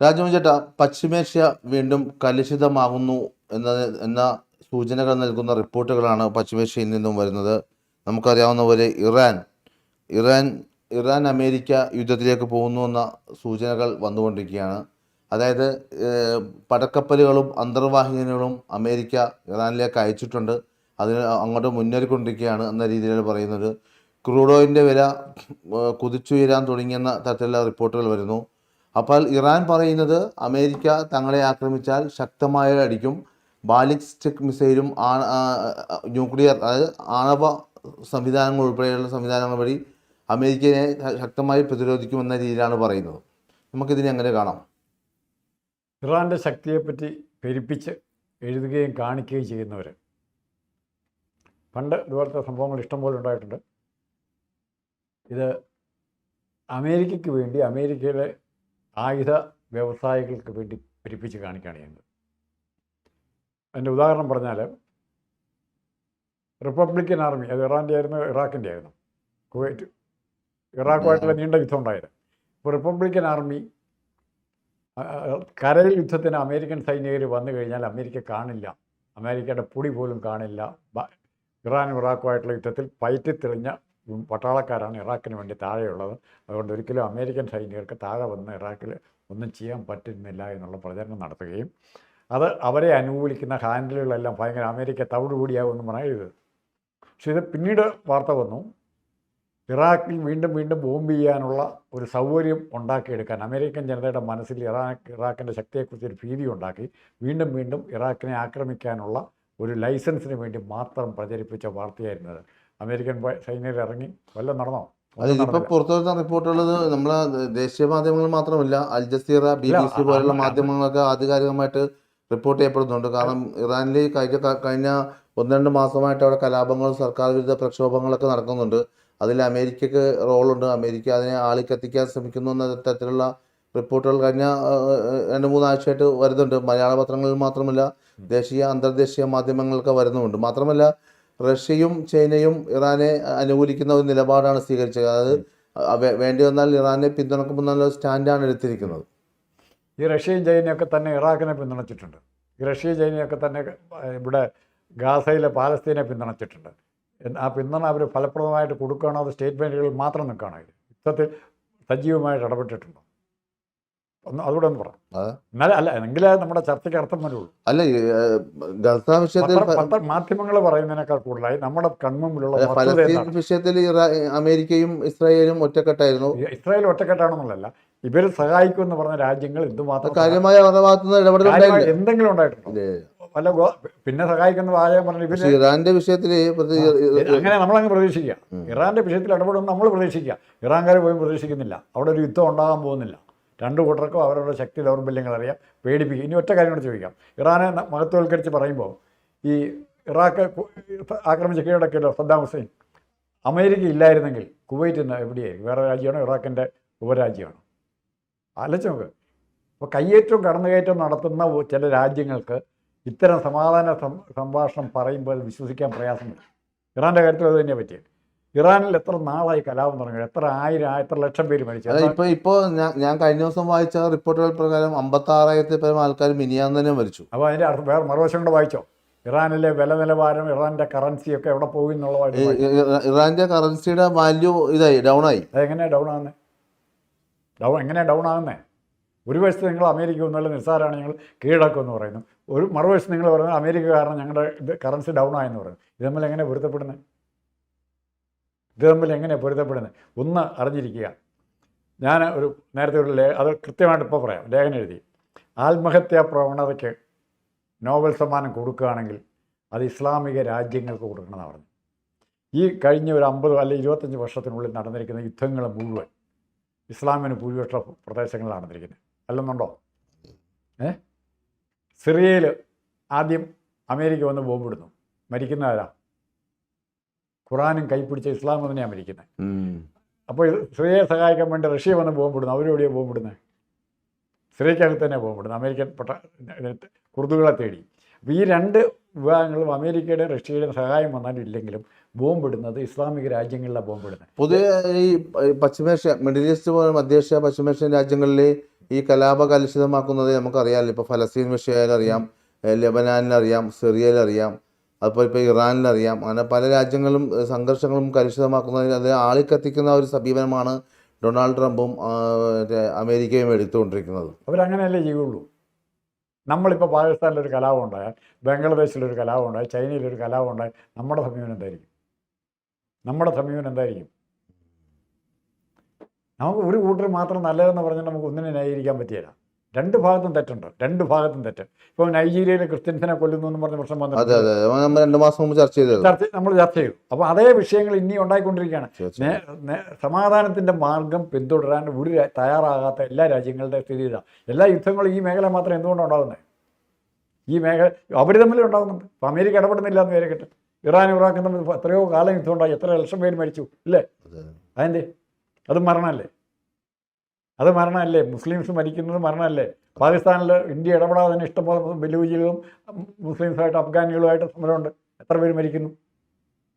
രാജമോഹൻ പശ്ചിമേഷ്യ വീണ്ടും കലുഷിതമാകുന്നു എന്ന എന്ന സൂചനകൾ നൽകുന്ന റിപ്പോർട്ടുകളാണ് പശ്ചിമേഷ്യയിൽ നിന്നും വരുന്നത്. നമുക്കറിയാവുന്ന പോലെ ഇറാൻ ഇറാൻ ഇറാൻ അമേരിക്ക യുദ്ധത്തിലേക്ക് പോകുന്നു എന്ന സൂചനകൾ വന്നുകൊണ്ടിരിക്കുകയാണ്. അതായത് പടക്കപ്പലുകളും അന്തർവാഹിനികളും അമേരിക്ക ഇറാനിലേക്ക് അയച്ചിട്ടുണ്ട്. അതിന് അങ്ങോട്ട് മുന്നേറിക്കൊണ്ടിരിക്കുകയാണ് എന്ന രീതിയിലാണ് പറയുന്നത്. ക്രൂഡ് ഓയിലിന്റെ വില കുതിച്ചുയരാൻ തുടങ്ങിയെന്ന തരത്തിലുള്ള റിപ്പോർട്ടുകൾ വരുന്നു. അപ്പോൾ ഇറാൻ പറയുന്നത് അമേരിക്ക തങ്ങളെ ആക്രമിച്ചാൽ ശക്തമായ അടിക്കും. ബാലിസ്റ്റിക് മിസൈലും ന്യൂക്ലിയർ അതായത് ആണവ സംവിധാനങ്ങൾ ഉൾപ്പെടെയുള്ള സംവിധാനങ്ങൾ വഴി അമേരിക്കയെ ശക്തമായി പ്രതിരോധിക്കുമെന്ന രീതിയിലാണ് പറയുന്നത്. നമുക്കിതിനെ അങ്ങനെ കാണാം? ഇറാന്റെ ശക്തിയെപ്പറ്റി പെരുപ്പിച്ച് എഴുതുകയും കാണിക്കുകയും ചെയ്യുന്നവർ പണ്ട് ഇതുപോലത്തെ സംഭവങ്ങൾ ഇഷ്ടംപോലെ ഉണ്ടായിട്ടുണ്ട്. ഇത് അമേരിക്കയ്ക്ക് വേണ്ടി അമേരിക്കയിലെ ആയുധ വ്യവസായികൾക്ക് വേണ്ടി പെരുപ്പിച്ച് കാണിക്കുകയാണ് ചെയ്യുന്നത് അതിന്റെ ഉദാഹരണം പറഞ്ഞാൽ റിപ്പബ്ലിക്കൻ ആർമി അത് ഇറാന്റെ ആയിരുന്നു ഇറാഖിന്റെ ആയിരുന്നു കുവൈറ്റ് ഇറാഖുമായിട്ടുള്ള നീണ്ട യുദ്ധം ഉണ്ടായത് ഇപ്പോൾ റിപ്പബ്ലിക്കൻ ആർമി കരയിൽ യുദ്ധത്തിന് അമേരിക്കൻ സൈനികർ വന്നു കഴിഞ്ഞാൽ അമേരിക്ക കാണില്ല. അമേരിക്കയുടെ പൊടി പോലും കാണില്ല. ഇറാനും ഇറാഖുമായിട്ടുള്ള യുദ്ധത്തിൽ പയറ്റി തെളിഞ്ഞ ഉം പട്ടാളക്കാരാണ് ഇറാഖിന് വേണ്ടി താഴെയുള്ളത്. അതുകൊണ്ട് ഒരിക്കലും അമേരിക്കൻ സൈനികർക്ക് താഴെ വന്ന് ഇറാഖിൽ ഒന്നും ചെയ്യാൻ പറ്റുന്നില്ല എന്നുള്ള പ്രചരണം നടത്തുകയും അത് അവരെ അനുകൂലിക്കുന്ന ഹാൻഡിലുകളെല്ലാം ഭയങ്കര അമേരിക്ക തവിടുകൂടിയാവുമെന്ന് പറയരുത്. പക്ഷേ ഇത് പിന്നീട് വാർത്ത വന്നു. ഇറാഖിൽ വീണ്ടും വീണ്ടും ബോംബ് ചെയ്യാനുള്ള ഒരു സൗകര്യം ഉണ്ടാക്കിയെടുക്കാൻ അമേരിക്കൻ ജനതയുടെ മനസ്സിൽ ഇറാഖ് ഇറാഖിന്റെ ശക്തിയെക്കുറിച്ച് ഒരു ഭീതി ഉണ്ടാക്കി വീണ്ടും വീണ്ടും ഇറാഖിനെ ആക്രമിക്കാനുള്ള ഒരു ലൈസൻസിന് വേണ്ടി മാത്രം പ്രചരിപ്പിച്ച വാർത്തയായിരുന്നത് അമേരിക്കൻ സൈന്യർ ഇറങ്ങി വല്ലതും നടന്നോ? അത് ഇപ്പൊ. പുറത്തു വരുന്ന റിപ്പോർട്ടുകൾ നമ്മളെ ദേശീയ മാധ്യമങ്ങൾ മാത്രമല്ല Al Jazeera B B C പോലുള്ള മാധ്യമങ്ങളൊക്കെ ആധികാരികമായിട്ട് റിപ്പോർട്ട് ചെയ്യപ്പെടുന്നുണ്ട്. കാരണം ഇറാനിൽ കഴിഞ്ഞ കഴിഞ്ഞ ഒന്ന് രണ്ട് മാസമായിട്ട് അവിടെ കലാപങ്ങളും സർക്കാർ വിരുദ്ധ പ്രക്ഷോഭങ്ങളൊക്കെ നടക്കുന്നുണ്ട്. അതിൽ അമേരിക്കക്ക് റോളുണ്ട്. അമേരിക്ക അതിനെ ആളിക്കത്തിക്കാൻ ശ്രമിക്കുന്നു എന്ന തരത്തിലുള്ള റിപ്പോർട്ടുകൾ കഴിഞ്ഞ രണ്ട് മൂന്നാഴ്ചയായിട്ട് വരുന്നുണ്ട്. മലയാള പത്രങ്ങളിൽ മാത്രമല്ല ദേശീയ അന്തർദേശീയ മാധ്യമങ്ങളൊക്കെ വരുന്നുമുണ്ട്. മാത്രമല്ല റഷ്യയും ചൈനയും ഇറാനെ അനുകൂലിക്കുന്ന ഒരു നിലപാടാണ് സ്വീകരിച്ചത്. അതായത് വേണ്ടി വന്നാൽ ഇറാനെ പിന്തുണക്കുമെന്നുള്ള സ്റ്റാൻഡാണ് എടുത്തിരിക്കുന്നത്. ഈ റഷ്യയും ചൈനയൊക്കെ തന്നെ ഇറാഖിനെ പിന്തുണച്ചിട്ടുണ്ട്. ഈ റഷ്യയും ചൈനയൊക്കെ തന്നെ ഇവിടെ ഗാസയിലെ പാലസ്തീനെ പിന്തുണച്ചിട്ടുണ്ട്. ആ പിന്തുണ അവർ ഫലപ്രദമായിട്ട് കൊടുക്കുകയാണോ? അത് സ്റ്റേറ്റ്മെന്റുകളിൽ മാത്രം നിൽക്കുകയാണോ? യുദ്ധത്തിൽ സജീവമായിട്ട് ഇടപെട്ടിട്ടുണ്ടോ? ഒന്ന് അതുകൂടെ ഒന്ന് പറ. അതെ. എന്നാലും അല്ല എങ്കിലേ നമ്മുടെ ചർച്ചയ്ക്ക് അർത്ഥം വരുള്ളൂ. അല്ല വിഷയത്തിൽ മാധ്യമങ്ങൾ പറയുന്നതിനേക്കാൾ കൂടുതലായി നമ്മുടെ കൺമുമ്പിലുള്ള ഫലസ്തീൻ വിഷയത്തിൽ അമേരിക്കയും ഇസ്രായേലും ഒറ്റക്കെട്ടായിരുന്നു. ഇസ്രായേൽ ഒറ്റക്കെട്ടാണെന്നുള്ളതല്ല ഇവർ സഹായിക്കും എന്ന് പറഞ്ഞ രാജ്യങ്ങൾ എന്തുമാത്രം കാര്യമായ എന്തെങ്കിലും ഉണ്ടായിട്ടുണ്ടോ? ഇല്ലേ? പിന്നെ സഹായിക്കുന്ന വാചകം പറഞ്ഞു ഇറാന്റെ വിഷയത്തിൽ അങ്ങനെ നമ്മളങ്ങ് പ്രതീക്ഷിക്കുക. ഇറാന്റെ വിഷയത്തിൽ ഇടപെടുമെന്ന് നമ്മൾ പ്രതീക്ഷിക്കുക. ഇറാൻകാർ പോയി പ്രതീക്ഷിക്കുന്നില്ല. അവിടെ ഒരു യുദ്ധം ഉണ്ടാകാൻ പോകുന്നില്ല. രണ്ടു കൂട്ടർക്കും അവരുടെ ശക്തി ദൗർബല്യങ്ങൾ അറിയാം പേടിപ്പിക്കുക ഇനി ഒറ്റ കാര്യം കൂടെ ചോദിക്കാം. ഇറാനെ മഹത്വവൽക്കരിച്ച് പറയുമ്പോൾ ഈ ഇറാഖ് ആക്രമിച്ച കീഴടക്കിയല്ലോ സദ്ദാം ഹുസൈൻ അമേരിക്ക ഇല്ലായിരുന്നെങ്കിൽ കുവൈറ്റ് ഇന്ന് എവിടെയായിരിക്കും? വേറെ രാജ്യമാണോ? ഇറാഖിന്റെ ഉപരാജ്യമാണോ? ആലോചിച്ച് നോക്ക്. അപ്പോൾ കയ്യേറ്റവും കടന്നുകയറ്റവും നടത്തുന്ന ചില രാജ്യങ്ങൾക്ക് ഇത്തരം സമാധാന സംഭാഷണം പറയുമ്പോൾ വിശ്വസിക്കാൻ പ്രയാസമുണ്ട് ഇറാന്റെ കാര്യത്തിൽ അത് തന്നെയാണ് പറ്റിയത്. ഇറാനിൽ എത്ര നാളായി കലാപം തുടങ്ങി? എത്ര ആയിരം എത്ര ലക്ഷം പേര് മരിച്ചു? ഇപ്പൊ ഇപ്പൊ ഞാൻ കഴിഞ്ഞ ദിവസം വായിച്ച റിപ്പോർട്ടുകൾ പ്രകാരം അമ്പത്തി ആറായിരത്തി പരം ആൾക്കാർ മിനിയാന്ന് തന്നെ മരിച്ചു. അപ്പോൾ അതിന്റെ അർത്ഥം വേറെ മറുവശം കൂടെ വായിച്ചോ? ഇറാനിലെ വില നിലവാരം ഇറാന്റെ കറൻസി ഒക്കെ എവിടെ പോകും എന്നുള്ളതായിട്ട് ഇറാന്റെ കറൻസിയുടെ വാല്യൂ ഇതായി ഡൗൺ ആയി. അതെങ്ങനെയാണ് ഡൗൺ ആകുന്നത് ഡൗൺ എങ്ങനെയാണ് ഡൗൺ ആകുന്നത് ഒരു വശത്ത് നിങ്ങൾ അമേരിക്ക ഒന്നുമല്ല നിസ്സാരമാണ് ഞങ്ങൾ കീഴടക്കുമെന്ന് പറയുന്നു. ഒരു മറുവശത്ത് നിങ്ങൾ പറയുന്നത് അമേരിക്ക കാരണം ഞങ്ങളുടെ ഇത് കറൻസി ഡൗൺ ആയെന്ന് പറയുന്നു. ഇത് തമ്മിൽ എങ്ങനെ പൊരുത്തപ്പെടുന്നത്? ഇത് തമ്മിൽ എങ്ങനെ പൊരുത്തപ്പെടുന്നത്? ഒന്ന് അറിഞ്ഞിരിക്കുക. ഞാൻ ഒരു നേരത്തെ ഒരു ലേ അത് കൃത്യമായിട്ട് ഇപ്പോൾ പറയാം ലേഖനം എഴുതി. ആത്മഹത്യാ പ്രവണതയ്ക്ക് നോബൽ സമ്മാനം കൊടുക്കുകയാണെങ്കിൽ അത് ഇസ്ലാമിക രാജ്യങ്ങൾക്ക് കൊടുക്കണമെന്നാണ് പറഞ്ഞു ഈ കഴിഞ്ഞ ഒരു അമ്പത് അല്ലെ ഇരുപത്തഞ്ച് വർഷത്തിനുള്ളിൽ നടന്നിരിക്കുന്ന യുദ്ധങ്ങൾ മുഴുവൻ ഇസ്ലാമിന് ഭൂരിപക്ഷ പ്രദേശങ്ങളിൽ നടന്നിരിക്കുന്നത്. അല്ലെന്നുണ്ടോ? ഏ? സിറിയയിൽ ആദ്യം അമേരിക്ക വന്ന് ബോംബിടുന്നു. മരിക്കുന്നവരാ? ഖുറാനും കൈപ്പിടിച്ച ഇസ്ലാം തന്നെയാണ് മരിക്കുന്നത് അപ്പോൾ സ്ത്രീയെ സഹായിക്കാൻ വേണ്ടി റഷ്യ വന്ന് പോകുമ്പോടുന്നു അവരെവിടെയാണ് പോകുമ്പോടുന്നത് സ്ത്രീക്കകത്ത് തന്നെ ബോംബിടുന്നു. അമേരിക്കൻ പട്ട കുർദുകളെ തേടി. അപ്പോൾ ഈ രണ്ട് വിഭാഗങ്ങളും അമേരിക്കയുടെ റഷ്യയുടെയും സഹായം വന്നാലും ഇല്ലെങ്കിലും ബോംബിടുന്നത് ഇസ്ലാമിക രാജ്യങ്ങളിലാണ് ബോംബിടുന്നത് പൊതുവെ ഈ പശ്ചിമേഷ്യ മിഡിൽ ഈസ്റ്റ് പോലെ മധ്യേഷ്യ പശ്ചിമേഷ്യൻ രാജ്യങ്ങളിൽ ഈ കലാപ കലുഷിതമാക്കുന്നത് നമുക്കറിയാമല്ലോ ഇപ്പോൾ ഫലസ്തീൻ വിഷയമായാലും അറിയാം ലെബനാനിലറിയാം സിറിയയിലറിയാം. അതുപോലെ ഇപ്പോൾ ഇറാനിലറിയാം. അങ്ങനെ പല രാജ്യങ്ങളും സംഘർഷങ്ങളും കലുഷിതമാക്കുന്നതിന് അത് ആളിക്കത്തിക്കുന്ന ഒരു സമീപനമാണ് ഡൊണാൾഡ് ട്രംപും അമേരിക്കയും എടുത്തുകൊണ്ടിരിക്കുന്നത്. അവരങ്ങനെയല്ലേ ചെയ്യുള്ളൂ? നമ്മളിപ്പോൾ പാകിസ്ഥാനിലൊരു കലാപം ഉണ്ടായാൽ ബംഗ്ലാദേശിലൊരു കലാപം ഉണ്ടായി ചൈനയിലൊരു കലാപം ഉണ്ടായി നമ്മുടെ സമീപനം എന്തായിരിക്കും? നമ്മുടെ സമീപനം എന്തായിരിക്കും? നമുക്ക് ഒരു കൂട്ടർ മാത്രം നല്ലതെന്ന് പറഞ്ഞാൽ നമുക്ക് ഒന്നിനെ ന്യായീകരിക്കാൻ പറ്റിയില്ല രണ്ട് ഭാഗത്തും തെറ്റുണ്ട്. രണ്ട് ഭാഗത്തും തെറ്റ്. ഇപ്പോൾ നൈജീരിയയിലെ ക്രിസ്ത്യൻസിനെ കൊല്ലുന്നു എന്ന് പറഞ്ഞ പ്രശ്നം വന്നു രണ്ട് മാസം മുമ്പ് ചർച്ച ചെയ്തു ചർച്ച നമ്മൾ ചർച്ച ചെയ്തു. അപ്പോൾ അതേ വിഷയങ്ങൾ ഇനി ഉണ്ടായിക്കൊണ്ടിരിക്കുകയാണ്. സമാധാനത്തിന്റെ മാർഗം പിന്തുടരാൻ ഒരു തയ്യാറാകാത്ത എല്ലാ രാജ്യങ്ങളുടെ സ്ഥിതി ഇതാണ് എല്ലാ യുദ്ധങ്ങളും ഈ മേഖല മാത്രം എന്തുകൊണ്ടാണ് ഉണ്ടാകുന്നത് ഈ മേഖല അവർ തമ്മിൽ ഉണ്ടാകുന്നുണ്ട്. ഇപ്പം അമേരിക്ക ഇടപെടുന്നില്ല എന്ന് വിചാരിക്കട്ടെ. ഇറാൻ ഇറാഖ് തമ്മിൽ എത്രയോ കാലം യുദ്ധം ഉണ്ടായി എത്ര ലക്ഷം പേര് മരിച്ചു ഇല്ലേ അതെ. അതെന്തേ? അത് മരണമല്ലേ അത് മരണമല്ലേ? മുസ്ലിംസ് മരിക്കുന്നത് മരണമല്ലേ? പാകിസ്ഥാനിൽ ഇന്ത്യ ഇടപെടാതെ തന്നെ ഇഷ്ടംപോലെ ബലൂജികളും മുസ്ലിംസുമായിട്ട് അഫ്ഗാനികളുമായിട്ട് സമരമുണ്ട്. എത്ര പേര് മരിക്കുന്നു?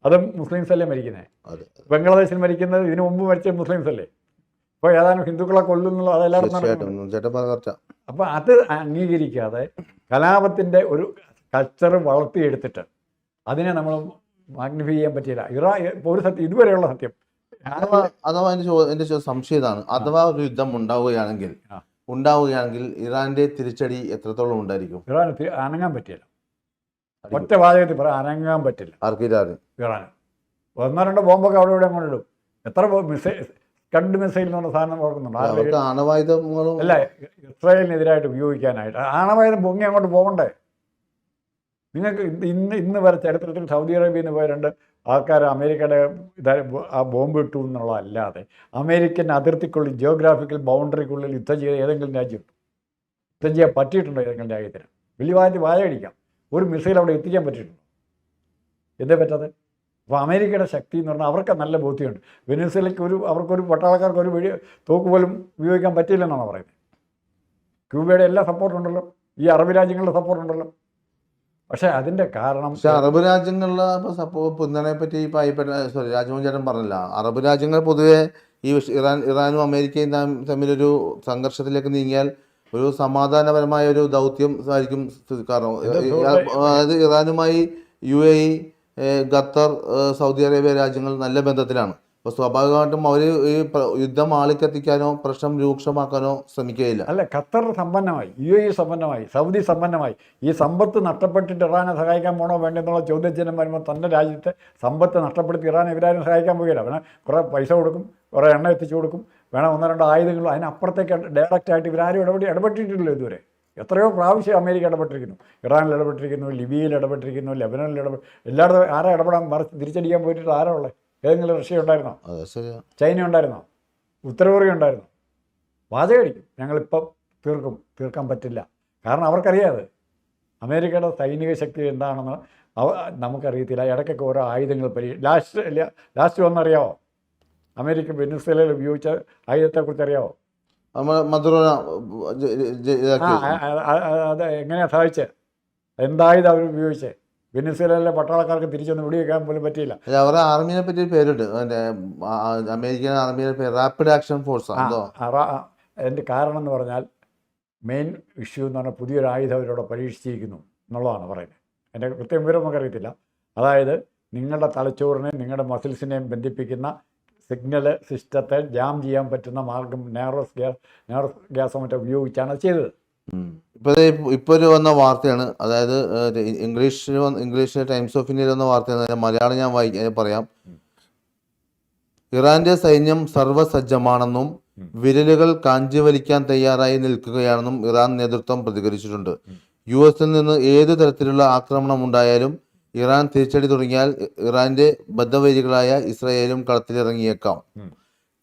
അതും മുസ്ലിംസ് അല്ലേ മരിക്കുന്നത് ബംഗ്ലാദേശിൽ മരിക്കുന്നത് ഇതിനു മുമ്പ് മരിച്ച മുസ്ലിംസ് അല്ലേ ഇപ്പോൾ ഏതാനും ഹിന്ദുക്കളെ കൊല്ലുന്നുള്ള അതെല്ലാവരും അപ്പോൾ അത് അംഗീകരിക്കാതെ കലാപത്തിന്റെ ഒരു കൾച്ചർ വളർത്തിയെടുത്തിട്ട് അതിനെ നമ്മൾ മാഗ്നിഫൈ ചെയ്യാൻ പറ്റിയില്ല. ഇറാ ഇപ്പോൾ ഒരു സത്യം ഇതുവരെയുള്ള സത്യം. അഥവാ അഥവാ എന്റെ ചോ എന്റെ സംശയം ഇതാണ്. അഥവാ ഒരു യുദ്ധം ഉണ്ടാവുകയാണെങ്കിൽ ഉണ്ടാവുകയാണെങ്കിൽ ഇറാന്റെ തിരിച്ചടി എത്രത്തോളം ഉണ്ടായിരിക്കും? ഇറാൻ അനങ്ങാൻ പറ്റില്ല. ഒറ്റ വാചകത്തിൽ പറയാം അനങ്ങാൻ പറ്റില്ല. ആർക്കില്ലാതെ ഇറാൻ ഒന്നോ രണ്ടോ ബോംബൊക്കെ അവിടെ ഇവിടെ കൊണ്ടിടും എത്ര മിസൈൽ കണ്ട് മിസൈൽ എന്ന് പറഞ്ഞ സാധനം ഓർക്കുന്നുണ്ട്? ആണവായുധങ്ങളും അല്ല ഇസ്രായേലിനെതിരായിട്ട് ഉപയോഗിക്കാനായിട്ട്. ആണവായുധം പൊങ്ങി അങ്ങോട്ട് പോകണ്ടേ? നിങ്ങൾക്ക് ഇന്ന് ഇന്ന് വരെ ചരിത്രത്തിൽ സൗദി അറേബ്യയിൽ നിന്ന് പോയ രണ്ട് ആൾക്കാർ അമേരിക്കയുടെ ഇതാ ആ ബോംബ് ഇട്ടു എന്നുള്ളതല്ലാതെ അമേരിക്കൻ അതിർത്തിക്കുള്ളിൽ ജിയോഗ്രാഫിക്കൽ ബൗണ്ടറിക്കുള്ളിൽ യുദ്ധം ചെയ്ത ഏതെങ്കിലും രാജ്യം യുദ്ധം ചെയ്യാൻ പറ്റിയിട്ടുണ്ടോ ഏതെങ്കിലും രാജ്യത്തിന്? വലിയ വായ വായടിക്കാം ഒരു മിസൈൽ അവിടെ എത്തിക്കാൻ പറ്റിയിട്ടുണ്ടോ? എന്തേ പറ്റാതെ അപ്പോൾ അമേരിക്കയുടെ ശക്തി എന്ന് പറഞ്ഞാൽ അവർക്ക് നല്ല ബോധ്യമുണ്ട്. വെനസ്വലയ്ക്ക് ഒരു അവർക്കൊരു പട്ടാളക്കാർക്ക് ഒരു വെടി തോക്ക് പോലും ഉപയോഗിക്കാൻ പറ്റില്ലെന്നാണ് പറയുന്നത്. ക്യൂബയുടെ എല്ലാ സപ്പോർട്ടുണ്ടല്ലോ ഈ അറബ് രാജ്യങ്ങളുടെ സപ്പോർട്ടുണ്ടല്ലോ പക്ഷേ അതിന്റെ കാരണം പക്ഷെ അറബ് രാജ്യങ്ങളിലെ സപ്പോ പിന്തുണയെ പറ്റി ഇപ്പൊ സോറി രാജ്മോഹൻ ചേട്ടൻ പറഞ്ഞില്ല. അറബ് രാജ്യങ്ങൾ പൊതുവെ ഈ ഇറാൻ ഇറാനും അമേരിക്കയും തമ്മിലൊരു സംഘർഷത്തിലേക്ക് നീങ്ങിയാൽ ഒരു സമാധാനപരമായ ഒരു ദൗത്യം ആയിരിക്കും കാരണം അതായത് ഇറാനുമായി U A E Qatar Saudi Arabia രാജ്യങ്ങൾ നല്ല ബന്ധത്തിലാണ്. അപ്പോൾ സ്വാഭാവികമായിട്ടും അവർ ഈ യുദ്ധം ആളിക്കത്തിക്കാനോ പ്രശ്നം രൂക്ഷമാക്കാനോ ശ്രമിക്കുകയില്ല. അല്ല ഖത്തർ സമ്പന്നമായി യു എ സമ്പന്നമായി സൗദി സമ്പന്നമായി. ഈ സമ്പത്ത് നഷ്ടപ്പെട്ടിട്ട് ഇറാനെ സഹായിക്കാൻ പോണോ വേണ്ടെന്നുള്ള ചോദ്യചിഹ്നം വരുമ്പോൾ തന്റെ രാജ്യത്തെ സമ്പത്ത് നഷ്ടപ്പെടുത്തി ഇറാൻ എവരാരും സഹായിക്കാൻ പോകില്ല അവനെ കുറേ പൈസ കൊടുക്കും കുറേ എണ്ണ എത്തിച്ചു കൊടുക്കും വേണം ഒന്നോ രണ്ടോ ആയുധങ്ങൾ. അതിനപ്പുറത്തേക്ക് ഡയറക്റ്റ് ആയിട്ട് ഇവരാരും ഇടപെടി ഇടപെട്ടിട്ടില്ലല്ലോ ഇതുവരെ. എത്രയോ പ്രാവശ്യം അമേരിക്ക ഇടപെട്ടിരിക്കുന്നു. ഇറാനിൽ ഇടപെട്ടിരിക്കുന്നു ലിബിയയിൽ ഇടപെട്ടിരിക്കുന്നു ലെബനനിൽ ഇടപെട്ട് എല്ലായിടത്തും ആരാ ഇടപെടാൻ മറിച്ച് തിരിച്ചടിക്കാൻ പോയിട്ട് ആരാ ഉള്ളത് ഏതെങ്കിലും റഷ്യ ഉണ്ടായിരുന്നോ? അതെ ചൈന ഉണ്ടായിരുന്നോ? ഉത്തര കൊറിയ ഉണ്ടായിരുന്നോ. വാചകടിക്കും. ഞങ്ങളിപ്പം തീർക്കും തീർക്കാൻ പറ്റില്ല. കാരണം അവർക്കറിയാതെ അമേരിക്കയുടെ സൈനിക ശക്തി എന്താണെന്ന് അവ നമുക്കറിയത്തില്ല. ഇടയ്ക്കൊക്കെ ഓരോ ആയുധങ്ങൾ പരി ലാസ്റ്റ് ലാസ്റ്റ് വന്നറിയാവോ? അമേരിക്ക വെനിസ്വലയിൽ ഉപയോഗിച്ച ആയുധത്തെക്കുറിച്ച് അറിയാവോ? മധുര ആ, അത് എങ്ങനെയാണ് സഹായിച്ചത് എന്തായുധം അവർ ഉപയോഗിച്ചത് വെനിസ്വലയിലെ പട്ടാളക്കാർക്ക് തിരിച്ചൊന്ന് വെടിവെക്കാൻ പോലും പറ്റിയില്ല. അവരുടെ ആർമിനെ പറ്റി ഒരു പേരുണ്ട് അമേരിക്കൻ ആർമിയുടെ പേര് റാപ്പിഡ് ആക്ഷൻ ഫോഴ്സ് അതിന്റെ കാരണം എന്ന് പറഞ്ഞാൽ മെയിൻ ഇഷ്യൂ എന്ന് പറഞ്ഞാൽ പുതിയൊരു ആയുധം അവരോട് പരീക്ഷിച്ചിരിക്കുന്നു എന്നുള്ളതാണ് പറയുന്നത്. എന്റെ കൃത്യം വിവരം നമുക്കറിയത്തില്ല. അതായത് നിങ്ങളുടെ തലച്ചോറിനെയും നിങ്ങളുടെ മസിൽസിനെയും ബന്ധിപ്പിക്കുന്ന സിഗ്നൽ സിസ്റ്റത്തെ ജാം ചെയ്യാൻ പറ്റുന്ന മാർഗം നെയറോസ് ഗ്യാസ് നെയറോസ് ഗ്യാസോ മറ്റോ ഉപയോഗിച്ചാണ് ചെയ്തത്. ഇപ്പോൾ ഇപ്പോൾ ഒരു വന്ന വാർത്തയാണ്. അതായത് ഇംഗ്ലീഷിൽ ഇംഗ്ലീഷ് ടൈംസ് ഓഫ് ഇന്ത്യയിൽ വന്ന വാർത്തയാണ്. മലയാളം ഞാൻ വായി ഞാൻ പറയാം. ഇറാന്റെ സൈന്യം സർവസജ്ജമാണെന്നും. വിരലുകൾ കാഞ്ചി വലിക്കാൻ തയ്യാറായി നിൽക്കുകയാണെന്നും ഇറാൻ നേതൃത്വം പ്രതികരിച്ചിട്ടുണ്ട്. യു എസിൽ നിന്ന് ഏതു തരത്തിലുള്ള ആക്രമണം ഉണ്ടായാലും ഇറാൻ തിരിച്ചടി തുടങ്ങിയാൽ ഇറാന്റെ ബദ്ധവൈരികളായ ഇസ്രായേലും കളത്തിലിറങ്ങിയേക്കാം.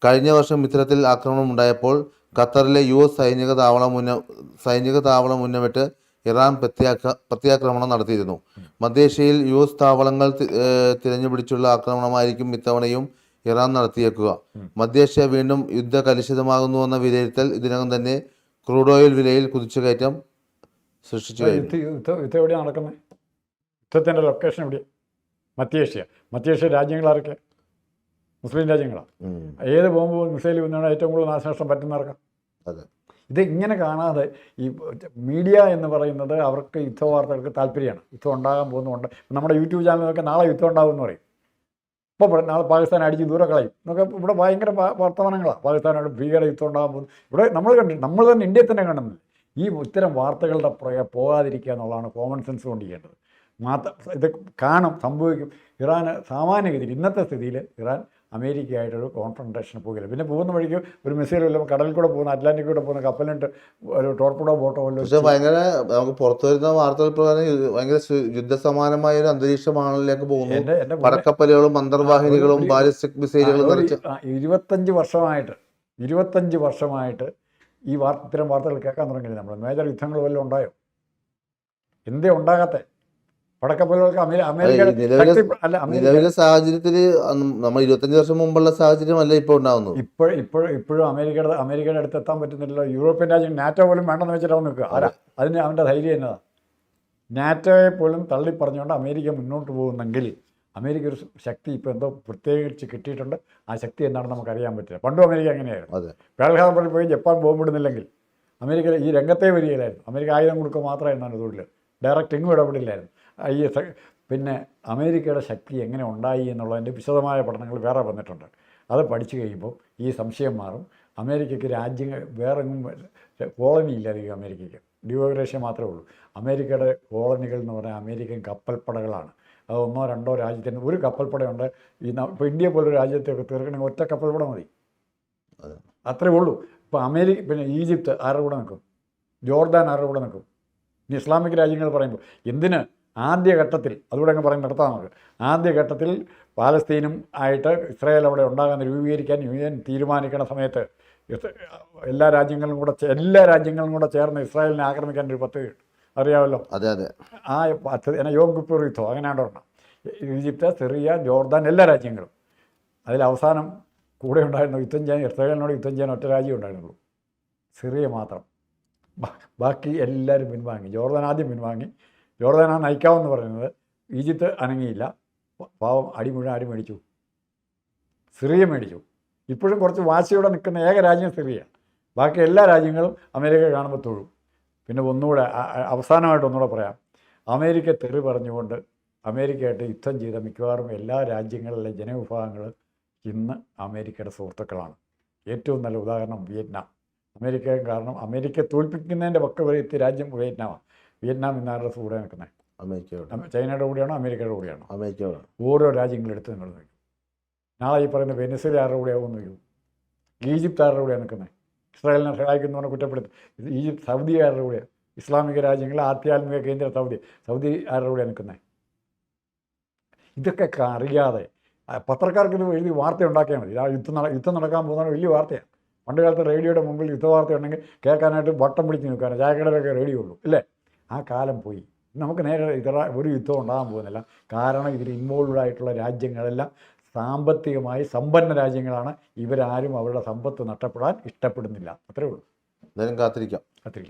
കഴിഞ്ഞ വർഷം ഇത്തരത്തിൽ ആക്രമണം ഉണ്ടായപ്പോൾ ഖത്തറിലെ യു എസ് സൈനിക താവളം മുന്ന സൈനിക താവളം മുന്നമിട്ട് ഇറാൻ പ്രത്യാക്ര പ്രത്യാക്രമണം നടത്തിയിരുന്നു. മധ്യേഷ്യയിൽ യു എസ് താവളങ്ങൾ തിരഞ്ഞുപിടിച്ചുള്ള ആക്രമണമായിരിക്കും ഇത്തവണയും ഇറാൻ നടത്തിയേക്കുക. മധ്യേഷ്യ വീണ്ടും യുദ്ധ കലുഷിതമാകുന്നുവെന്ന വിലയിരുത്തൽ ഇതിനകം തന്നെ ക്രൂഡ് ഓയിൽ വിലയിൽ കുതിച്ചുകയറ്റം സൃഷ്ടിച്ചു യുദ്ധ എവിടെയാണ് നടക്കുന്നത്? യുദ്ധത്തിന്റെ ലൊക്കേഷൻ എവിടെയാണ് മധ്യേഷ്യ. മധ്യേഷ്യ രാജ്യങ്ങളാരൊക്കെ മുസ്ലിം രാജ്യങ്ങളാണ്. ഏത് ബോംബ് മിസൈൽ വന്നാണ് ഏറ്റവും കൂടുതൽ നാശനഷ്ടം പറ്റുന്നവർക്ക് അതെ. ഇത് ഇങ്ങനെ കാണാതെ ഈ മീഡിയ എന്ന് പറയുന്നത് അവർക്ക് യുദ്ധ വാർത്തകൾക്ക് താല്പര്യമാണ്. യുദ്ധം ഉണ്ടാകാൻ പോകുന്നുണ്ട് നമ്മുടെ യൂട്യൂബ് ചാനലൊക്കെ നാളെ യുദ്ധം ഉണ്ടാകും എന്ന് പറയും. ഇപ്പോൾ നാളെ പാകിസ്ഥാൻ അടിച്ച് ദൂരെ കളയും. എന്നൊക്കെ ഇവിടെ ഭയങ്കര വർത്തമാനങ്ങളാണ് പാകിസ്ഥാനോട് ഭീകര യുദ്ധം ഉണ്ടാകാൻ പോകുന്നു. ഇവിടെ നമ്മൾ കണ്ടി നമ്മൾ തന്നെ ഇന്ത്യയിൽ തന്നെ കാണുന്നത് ഈ ഇത്തരം വാർത്തകളുടെ പുറകെ പോകാതിരിക്കുക എന്നുള്ളതാണ് കോമൺ സെൻസ് കൊണ്ട് ചെയ്യേണ്ടത് മാത്രം ഇത് കാണും സംഭവിക്കും. ഇറാന് സാമാന്യഗതിയിൽ ഇന്നത്തെ സ്ഥിതിയിൽ ഇറാൻ അമേരിക്കയായിട്ടൊരു കോൺഫ്രണ്ടേഷന് പോകില്ല. പിന്നെ പോകുന്ന വഴിക്ക് ഒരു മിസൈൽ വല്ലതും കടലിൽ കൂടെ പോകുന്ന അറ്റ്ലാന്റിക് കൂടെ പോകുന്ന കപ്പലിട്ട് ഒരു ടോർപ്പിഡോ ബോട്ടോ വല്ലതും പക്ഷേ ഭയങ്കര നമുക്ക് പുറത്തു വരുന്ന വാർത്തകൾ പ്രകാരം ഭയങ്കര യുദ്ധസമാനമായ ഒരു അന്തരീക്ഷമാണിലേക്ക് പോകുന്നു. എന്റെ എന്റെ പടക്കപ്പലുകളും അന്തർവാഹിനികളും ബാലിസ്റ്റിക് മിസൈലുകളും ഇരുപത്തഞ്ച് വർഷമായിട്ട് ഇരുപത്തഞ്ച് വർഷമായിട്ട് ഈ വാർത്ത ഇത്തരം വാർത്തകൾ കേൾക്കാൻ തുടങ്ങിയില്ല നമ്മൾ? മേജർ യുദ്ധങ്ങൾ വല്ലതും ഉണ്ടായോ? എന്തേ ഉണ്ടാകാത്തെ? പടക്കപ്പലുകൾക്ക് നിലവിലെ- സാഹചര്യത്തിൽ നമ്മൾ ഇരുപത്തഞ്ച് വർഷം മുമ്പുള്ള സാഹചര്യമല്ല ഇപ്പോൾ ഉണ്ടാവുന്നത്. ഇപ്പോൾ ഇപ്പോൾ ഇപ്പോഴും അമേരിക്കയുടെ അമേരിക്കയുടെ അടുത്ത് എത്താൻ പറ്റുന്നില്ല യൂറോപ്യൻ രാജ്യം നാറ്റോ പോലും വേണ്ടെന്ന് വെച്ചിട്ട് അവൻ നിൽക്കുക. ആരാ അതിന് അവന്റെ ധൈര്യം എന്നതാ നാറ്റോയെ പോലും തള്ളി പറഞ്ഞുകൊണ്ട് അമേരിക്ക മുന്നോട്ട് പോകുന്നെങ്കിൽ അമേരിക്ക ഒരു ശക്തി ഇപ്പോൾ എന്തോ പ്രത്യേകിച്ച് കിട്ടിയിട്ടുണ്ട്. ആ ശക്തി എന്താണെന്ന് നമുക്ക് അറിയാൻ പറ്റില്ല. പണ്ടും അമേരിക്ക അങ്ങനെയായിരുന്നു. അതെ. പേൾ ഹാർബറിൽ പോയി ജപ്പാൻ ബോംബിടുന്നില്ലെങ്കിൽ അമേരിക്ക ഈ രംഗത്തെ വരികയില്ലായിരുന്നു. അമേരിക്ക ആയുധം കൊടുക്കുക മാത്രമായിരുന്നു തൊഴിൽ ഡയറക്റ്റ് എങ്ങും ഇടപെടില്ലായിരുന്നു. ഈ എസ് പിന്നെ അമേരിക്കയുടെ ശക്തി എങ്ങനെ ഉണ്ടായി എന്നുള്ളതിന്റെ വിശദമായ പഠനങ്ങൾ വേറെ വന്നിട്ടുണ്ട്. അത് പഠിച്ചു കഴിയുമ്പോൾ ഈ സംശയം മാറും. അമേരിക്കയ്ക്ക് രാജ്യങ്ങൾ വേറെങ്ങും കോളനി ഇല്ല അധികം അമേരിക്കയ്ക്ക്. ഡിവോഗ്രേഷ്യ മാത്രമേ ഉള്ളൂ. അമേരിക്കയുടെ കോളനികൾ എന്ന് പറഞ്ഞാൽ അമേരിക്കൻ കപ്പൽപ്പടകളാണ്. അത് ഒന്നോ രണ്ടോ രാജ്യത്തിന് ഒരു കപ്പൽപ്പടയുണ്ട്. ഈ ഇപ്പോൾ ഇന്ത്യ പോലൊരു രാജ്യത്തെയൊക്കെ തീർക്കണമെങ്കിൽ ഒറ്റ കപ്പൽപ്പട മതി. അതെ. അത്രേ ഉള്ളൂ. ഇപ്പോൾ അമേരിക്ക പിന്നെ ഈജിപ്ത് ആരുടെ കൂടെ നിൽക്കും? ജോർദാൻ ആരുടെ കൂടെ നിൽക്കും? ഇനി ഇസ്ലാമിക് രാജ്യങ്ങൾ പറയുമ്പോൾ എന്തിന് ആദ്യഘട്ടത്തിൽ അതുകൂടെ അങ്ങ് പറഞ്ഞ് നടത്താം നമുക്ക്. ആദ്യഘട്ടത്തിൽ പാലസ്തീനും ആയിട്ട് ഇസ്രായേൽ അവിടെ ഉണ്ടാകാൻ രൂപീകരിക്കാൻ യു എൻ തീരുമാനിക്കുന്ന സമയത്ത് എല്ലാ രാജ്യങ്ങളും കൂടെ എല്ലാ രാജ്യങ്ങളും കൂടെ ചേർന്ന് ഇസ്രായേലിനെ ആക്രമിക്കാൻ ഒരു പദ്ധതി അറിയാമല്ലോ? അതെ അതെ. ആ പദ്ധതി എന്നെ യോം കിപ്പൂർ യുദ്ധം അങ്ങനെയാണ്ട് ഒരെണ്ണം. ഈജിപ്ത് സിറിയ ജോർദാൻ എല്ലാ രാജ്യങ്ങളും. അതിൽ അവസാനം കൂടെ ഉണ്ടായിരുന്ന യുദ്ധം ചെയ്യാൻ ഇസ്രായേലിനോട് യുദ്ധം ചെയ്യാൻ ഒറ്റ രാജ്യം ഉണ്ടായിരുന്നുള്ളൂ. സിറിയ മാത്രം. ബാക്കി എല്ലാവരും പിൻവാങ്ങി. ജോർദാൻ ആദ്യം പിൻവാങ്ങി. ജോർദാനാ നയിക്കാമെന്ന് പറയുന്നത് ഈജിപ്ത് അനങ്ങിയില്ല. പാവം അടി മുഴുവൻ ആര് മേടിച്ചു. സിറിയ മേടിച്ചു. ഇപ്പോഴും കുറച്ച് വാശിയോടെ നിൽക്കുന്ന ഏക രാജ്യം സിറിയ. ബാക്കി എല്ലാ രാജ്യങ്ങളും അമേരിക്ക കാണുമ്പോൾ തൊഴും. പിന്നെ ഒന്നുകൂടെ അവസാനമായിട്ട് ഒന്നുകൂടെ പറയാം. അമേരിക്ക തെറി പറഞ്ഞുകൊണ്ട് അമേരിക്കയായിട്ട് യുദ്ധം ചെയ്ത മിക്കവാറും എല്ലാ രാജ്യങ്ങളിലെ ജനവിഭാഗങ്ങൾ ഇന്ന് അമേരിക്കയുടെ സുഹൃത്തുക്കളാണ്. ഏറ്റവും നല്ല ഉദാഹരണം വിയറ്റ്നാം. അമേരിക്ക കാരണം അമേരിക്ക തോൽപ്പിക്കുന്നതിന്റെ പക്ക വരെ എത്തിയ രാജ്യം വിയറ്റ്നാമാണ്. വിയറ്റ്നാം ഇന്നാരുടെ കൂടെ നിൽക്കുന്നത്. അമേരിക്കയോട്. ചൈനയുടെ കൂടെയാണോ അമേരിക്കയുടെ കൂടെയാണോ? അമേരിക്കയോട്. ഓരോ രാജ്യങ്ങളെടുത്ത് നിങ്ങൾ നോക്കും. നാളെ ഈ പറയുന്ന വെനസ്വല ആരുടെ കൂടെയാവും നോക്കും. ഈജിപ്ത് ആരുടെ കൂടെയാണ് നിൽക്കുന്നത്. ഇസ്രായേലിനെ സഹായിക്കുന്നു പറഞ്ഞ് കുറ്റപ്പെടുത്തി. ഇത് ഈജിപ്ത് സൗദി ആരുടെ കൂടെയാണ് ഇസ്ലാമിക രാജ്യങ്ങൾ ആധ്യാത്മിക കേന്ദ്ര സൗദി സൗദി ആരുടെ കൂടെയാണ് നിൽക്കുന്നത്. ഇതൊക്കെ അറിയാതെ പത്രക്കാർക്ക് ഇത് എഴുതി വാർത്ത ഉണ്ടാക്കിയാൽ മതി. ആ യുദ്ധം നട യുദ്ധം നടക്കാൻ പോകുന്ന വലിയ വാർത്തയാണ് പണ്ട് കാലത്ത് റേഡിയോയുടെ മുമ്പിൽ യുദ്ധ വാർത്ത ഉണ്ടെങ്കിൽ കേൾക്കാനായിട്ട് വട്ടം പിടിച്ച് നിൽക്കാൻ ചായക്കടയിലൊക്കെ റേഡിയോ ഉള്ളൂ ഇല്ലേ ആ കാലം പോയി. നമുക്ക് നേരെ ഇതറ ഒരു യുദ്ധം ഉണ്ടാകാൻ പോകുന്നില്ല. കാരണം ഇതിൽ ഇൻവോൾവ് ആയിട്ടുള്ള രാജ്യങ്ങളെല്ലാം സാമ്പത്തികമായി സമ്പന്ന രാജ്യങ്ങളാണ്. ഇവരാരും അവരുടെ സമ്പത്ത് നഷ്ടപ്പെടാൻ ഇഷ്ടപ്പെടുന്നില്ല. അത്രേ ഉള്ളൂ. എന്തായാലും കാത്തിരിക്കാം. കത്തിരിക്കാം.